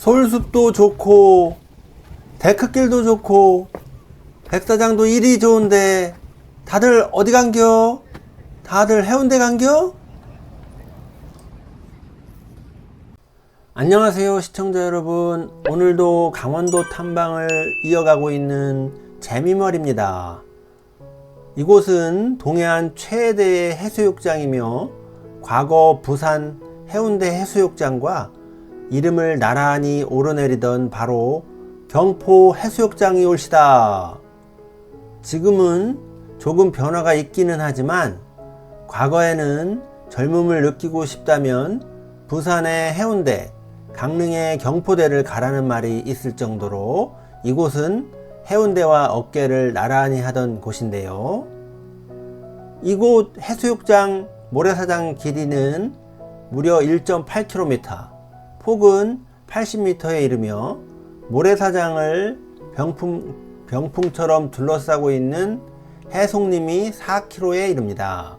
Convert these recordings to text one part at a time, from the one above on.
솔숲도 좋고 데크길도 좋고 백사장도 일이 좋은데 다들 어디 간겨? 다들 해운대 간겨? 안녕하세요 시청자 여러분 오늘도 강원도 탐방을 이어가고 있는 재미멀입니다 이곳은 동해안 최대의 해수욕장이며 과거 부산 해운대 해수욕장과 이름을 나란히 오르내리던 바로 경포 해수욕장이 올시다. 지금은 조금 변화가 있기는 하지만 과거에는 젊음을 느끼고 싶다면 부산의 해운대, 강릉의 경포대를 가라는 말이 있을 정도로 이곳은 해운대와 어깨를 나란히 하던 곳인데요. 이곳 해수욕장 모래사장 길이는 무려 1.8km, 폭은 80m에 이르며 모래사장을 병풍, 병풍처럼 둘러싸고 있는 해송림이 4km에 이릅니다.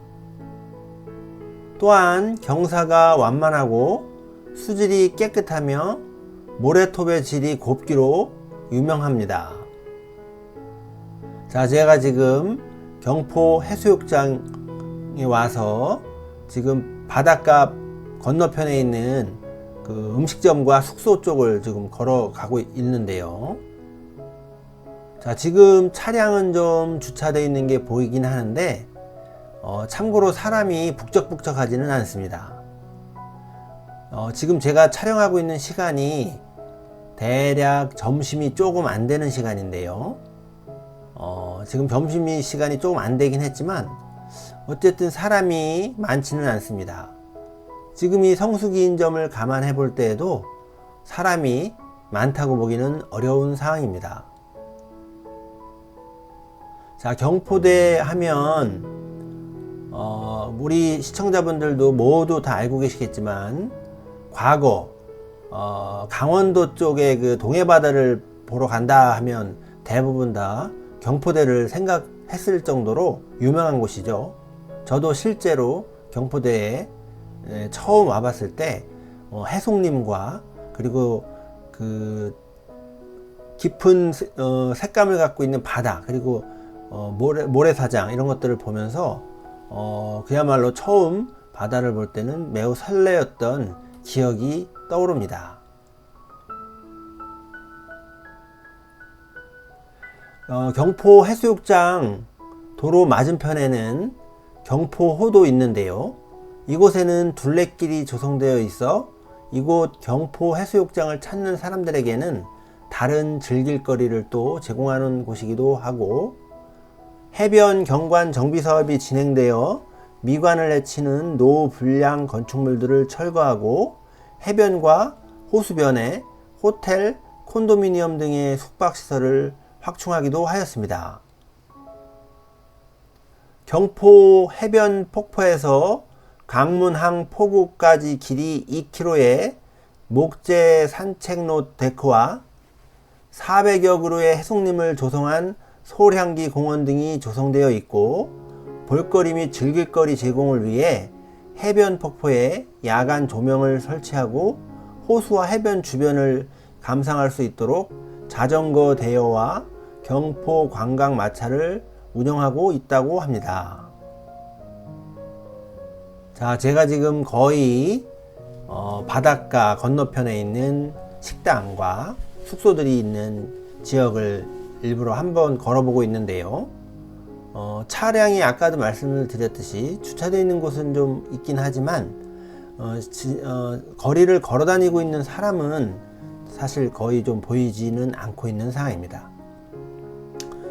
또한 경사가 완만하고 수질이 깨끗하며 모래톱의 질이 곱기로 유명합니다. 자, 제가 지금 경포 해수욕장에 와서 지금 바닷가 건너편에 있는 그 음식점과 숙소 쪽을 지금 걸어가고 있는데요. 자, 지금 차량은 좀 주차되어 있는 게 보이긴 하는데, 어, 참고로 사람이 북적북적 하지는 않습니다. 어, 지금 제가 촬영하고 있는 시간이 대략 점심이 조금 안 되는 시간인데요. 어, 지금 점심이 시간이 조금 안 되긴 했지만, 어쨌든 사람이 많지는 않습니다. 지금 이 성수기인 점을 감안해 볼 때에도 사람이 많다고 보기는 어려운 상황입니다. 자, 경포대 하면, 어, 우리 시청자분들도 모두 다 알고 계시겠지만, 과거, 어, 강원도 쪽에 그 동해바다를 보러 간다 하면 대부분 다 경포대를 생각했을 정도로 유명한 곳이죠. 저도 실제로 경포대에 예, 처음 와봤을 때 어, 해송림과 그리고 그 깊은 세- 어, 색감을 갖고 있는 바다 그리고 어, 모래, 모래사장 이런 것들을 보면서 어, 그야말로 처음 바다를 볼 때는 매우 설레었던 기억이 떠오릅니다. 어, 경포 해수욕장 도로 맞은편에는 경포호도 있는데요. 이곳에는 둘레길이 조성되어 있어 이곳 경포 해수욕장을 찾는 사람들에게는 다른 즐길 거리를 또 제공하는 곳이기도 하고 해변 경관 정비 사업이 진행되어 미관을 내치는 노후 불량 건축물들을 철거하고 해변과 호수변에 호텔, 콘도미니엄 등의 숙박시설을 확충하기도 하였습니다. 경포 해변 폭포에서 강문항 포구까지 길이 2km의 목재 산책로 데크와 400여 그루의 해송림을 조성한 솔향기 공원 등이 조성되어 있고 볼거리 및 즐길거리 제공을 위해 해변 폭포에 야간 조명을 설치하고 호수와 해변 주변을 감상할 수 있도록 자전거 대여와 경포 관광 마차를 운영하고 있다고 합니다. 자, 제가 지금 거의 어, 바닷가 건너편에 있는 식당과 숙소들이 있는 지역을 일부러 한번 걸어보고 있는데요. 어, 차량이 아까도 말씀을 드렸듯이 주차되어 있는 곳은 좀 있긴 하지만 어, 지- 어, 거리를 걸어 다니고 있는 사람은 사실 거의 좀 보이지는 않고 있는 상황입니다.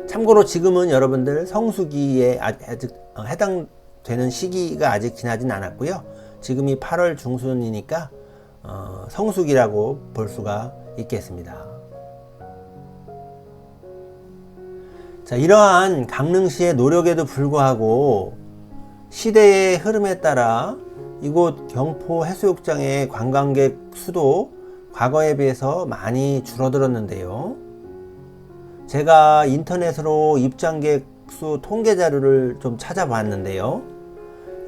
참고로 지금은 여러분들 성수기에 아- 아직 어, 해당 되는 시기가 아직 지나진 않았고요. 지금이 8월 중순이니까 어, 성수기라고 볼 수가 있겠습니다. 자, 이러한 강릉시의 노력에도 불구하고 시대의 흐름에 따라 이곳 경포 해수욕장의 관광객 수도 과거에 비해서 많이 줄어들었는데요. 제가 인터넷으로 입장객 수 통계 자료를 좀 찾아봤는데요.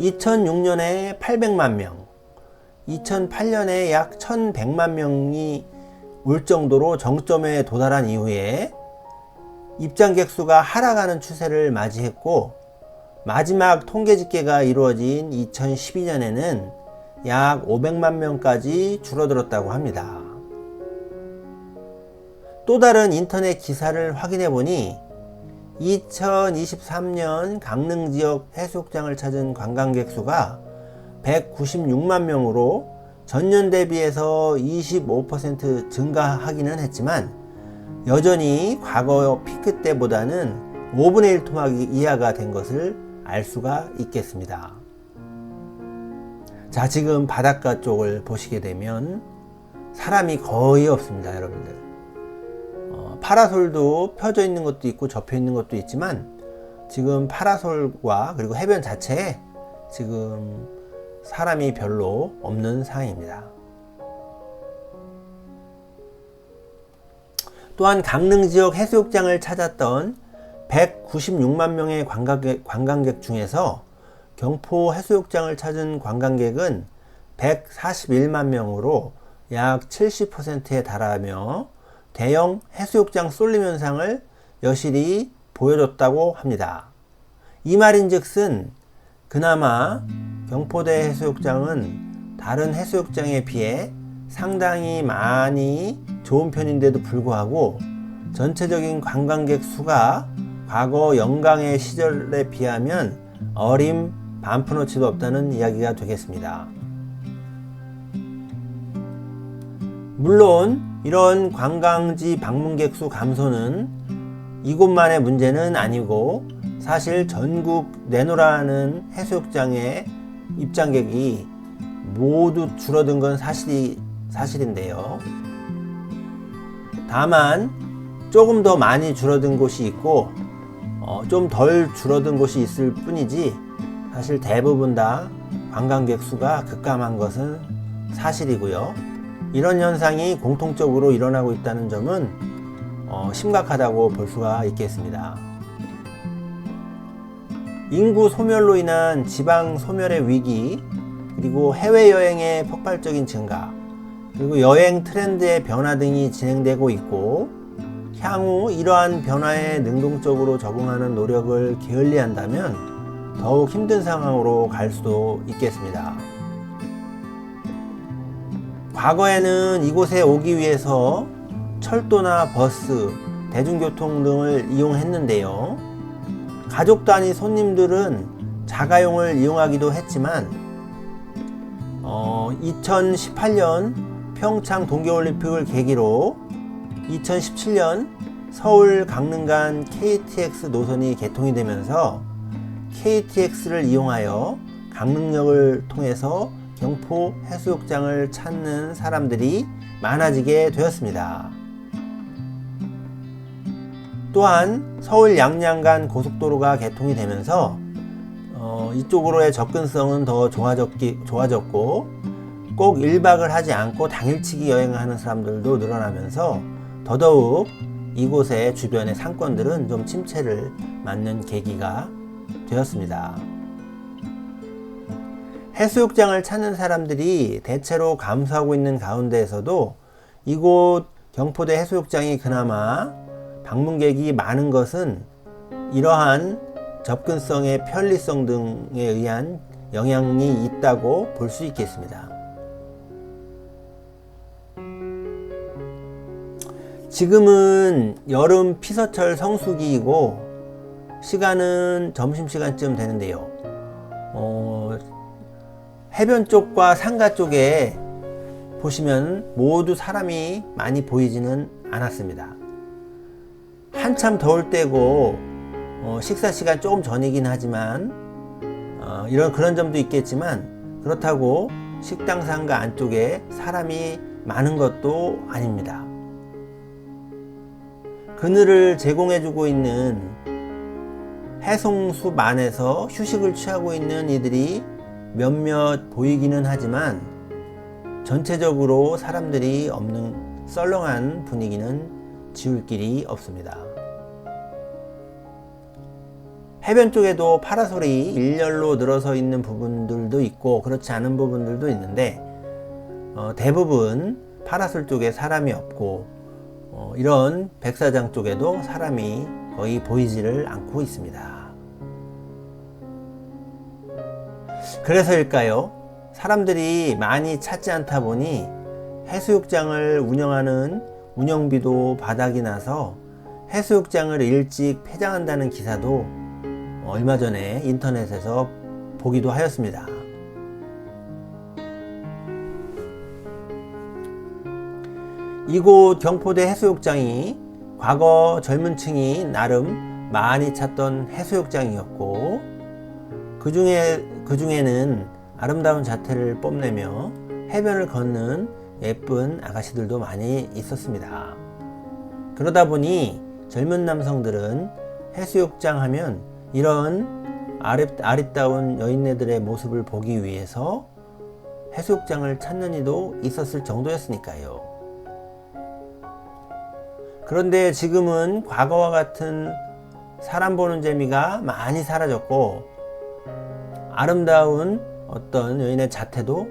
2006년에 800만 명, 2008년에 약 1100만 명이 올 정도로 정점에 도달한 이후에 입장객 수가 하락하는 추세를 맞이했고 마지막 통계 집계가 이루어진 2012년에는 약 500만 명까지 줄어들었다고 합니다. 또 다른 인터넷 기사를 확인해 보니 2023년 강릉 지역 해수욕장을 찾은 관광객 수가 196만 명으로 전년 대비해서 25% 증가하기는 했지만 여전히 과거 피크 때보다는 5분의 1 토막 이하가 된 것을 알 수가 있겠습니다. 자, 지금 바닷가 쪽을 보시게 되면 사람이 거의 없습니다, 여러분들. 어, 파라솔도 펴져 있는 것도 있고 접혀 있는 것도 있지만 지금 파라솔과 그리고 해변 자체에 지금 사람이 별로 없는 상황입니다. 또한 강릉 지역 해수욕장을 찾았던 196만 명의 관광객, 관광객 중에서 경포 해수욕장을 찾은 관광객은 141만 명으로 약 70%에 달하며 대형 해수욕장 쏠림 현상을 여실히 보여줬다고 합니다. 이 말인즉슨 그나마 경포대 해수욕장은 다른 해수욕장에 비해 상당히 많이 좋은 편인데도 불구하고 전체적인 관광객 수가 과거 영광의 시절에 비하면 어림 반푼어치도 없다는 이야기가 되겠습니다. 물론 이런 관광지 방문객 수 감소는 이곳만의 문제는 아니고 사실 전국 내노라는 해수욕장의 입장객이 모두 줄어든 건 사실이 사실인데요. 다만 조금 더 많이 줄어든 곳이 있고 어, 좀 덜 줄어든 곳이 있을 뿐이지 사실 대부분 다 관광객 수가 급감한 것은 사실이고요. 이런 현상이 공통적으로 일어나고 있다는 점은 어, 심각하다고 볼 수가 있겠습니다. 인구 소멸로 인한 지방 소멸의 위기, 그리고 해외여행의 폭발적인 증가, 그리고 여행 트렌드의 변화 등이 진행되고 있고 향후 이러한 변화에 능동적으로 적응하는 노력을 게을리한다면 더욱 힘든 상황으로 갈 수도 있겠습니다. 과거에는 이곳에 오기 위해서 철도나 버스, 대중교통 등을 이용했는데요. 가족 단위 손님들은 자가용을 이용하기도 했지만, 어, 2018년 평창 동계올림픽을 계기로 2017년 서울 강릉 간 KTX 노선이 개통이 되면서 KTX를 이용하여 강릉역을 통해서 경포 해수욕장을 찾는 사람들이 많아지게 되었습니다. 또한 서울 양양 간 고속도로가 개통이 되면서 어, 이쪽으로의 접근성은 더 좋아졌기, 좋아졌고 꼭 1박을 하지 않고 당일치기 여행하는 사람들도 늘어나면서 더더욱 이곳의 주변의 상권들은 좀 침체를 맞는 계기가 되었습니다. 해수욕장을 찾는 사람들이 대체로 감소하고 있는 가운데에서도 이곳 경포대 해수욕장이 그나마 방문객이 많은 것은 이러한 접근성의 편리성 등에 의한 영향이 있다고 볼 수 있겠습니다. 지금은 여름 피서철 성수기이고 시간은 점심시간쯤 되는데요. 어, 해변 쪽과 상가 쪽에 보시면 모두 사람이 많이 보이지는 않았습니다. 한참 더울 때고 어, 식사 시간 조금 전이긴 하지만 어, 이런 그런 점도 있겠지만 그렇다고 식당 상가 안쪽에 사람이 많은 것도 아닙니다. 그늘을 제공해주고 있는 해송숲 안에서 휴식을 취하고 있는 이들이 몇몇 보이기는 하지만 전체적으로 사람들이 없는 썰렁한 분위기는 지울 길이 없습니다. 해변 쪽에도 파라솔이 일렬로 늘어서 있는 부분들도 있고 그렇지 않은 부분들도 있는데 어, 대부분 파라솔 쪽에 사람이 없고 어, 이런 백사장 쪽에도 사람이 거의 보이지를 않고 있습니다. 그래서일까요? 사람들이 많이 찾지 않다 보니 해수욕장을 운영하는 운영비도 바닥이 나서 해수욕장을 일찍 폐장한다는 기사도 얼마 전에 인터넷에서 보기도 하였습니다. 이곳 경포대 해수욕장이 과거 젊은 층이 나름 많이 찾던 해수욕장이었고 그 중에 그 중에는 아름다운 자태를 뽐내며 해변을 걷는 예쁜 아가씨들도 많이 있었습니다. 그러다 보니 젊은 남성들은 해수욕장 하면 이런 아립, 아리따운 여인네들의 모습을 보기 위해서 해수욕장을 찾는 이도 있었을 정도였으니까요. 그런데 지금은 과거와 같은 사람 보는 재미가 많이 사라졌고 아름다운 어떤 여인의 자태도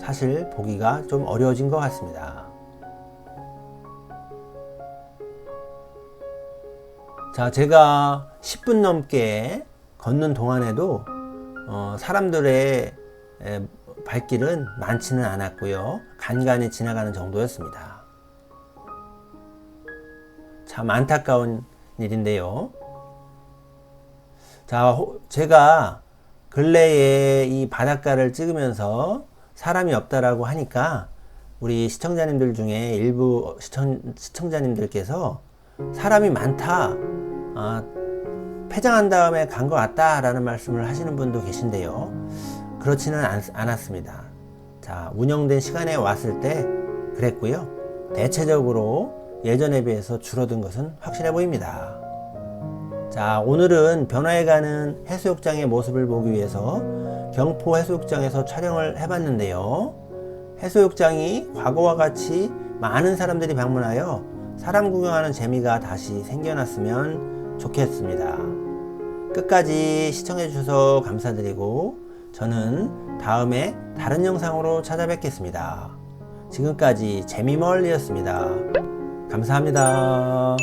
사실 보기가 좀 어려워진 것 같습니다. 자, 제가 10분 넘게 걷는 동안에도 어, 사람들의 에, 발길은 많지는 않았고요. 간간히 지나가는 정도였습니다. 참 안타까운 일인데요. 자, 호- 제가 근래에 이 바닷가를 찍으면서 사람이 없다라고 하니까 우리 시청자님들 중에 일부 시청, 시청자님들께서 사람이 많다, 아, 폐장한 다음에 간 것 같다 라는 말씀을 하시는 분도 계신데요. 그렇지는 않, 않았습니다. 자, 운영된 시간에 왔을 때 그랬고요. 대체적으로 예전에 비해서 줄어든 것은 확실해 보입니다. 자, 오늘은 변화해가는 해수욕장의 모습을 보기 위해서 경포 해수욕장에서 촬영을 해봤는데요. 해수욕장이 과거와 같이 많은 사람들이 방문하여 사람 구경하는 재미가 다시 생겨났으면 좋겠습니다. 끝까지 시청해주셔서 감사드리고 저는 다음에 다른 영상으로 찾아뵙겠습니다. 지금까지 재미멀리였습니다. 감사합니다.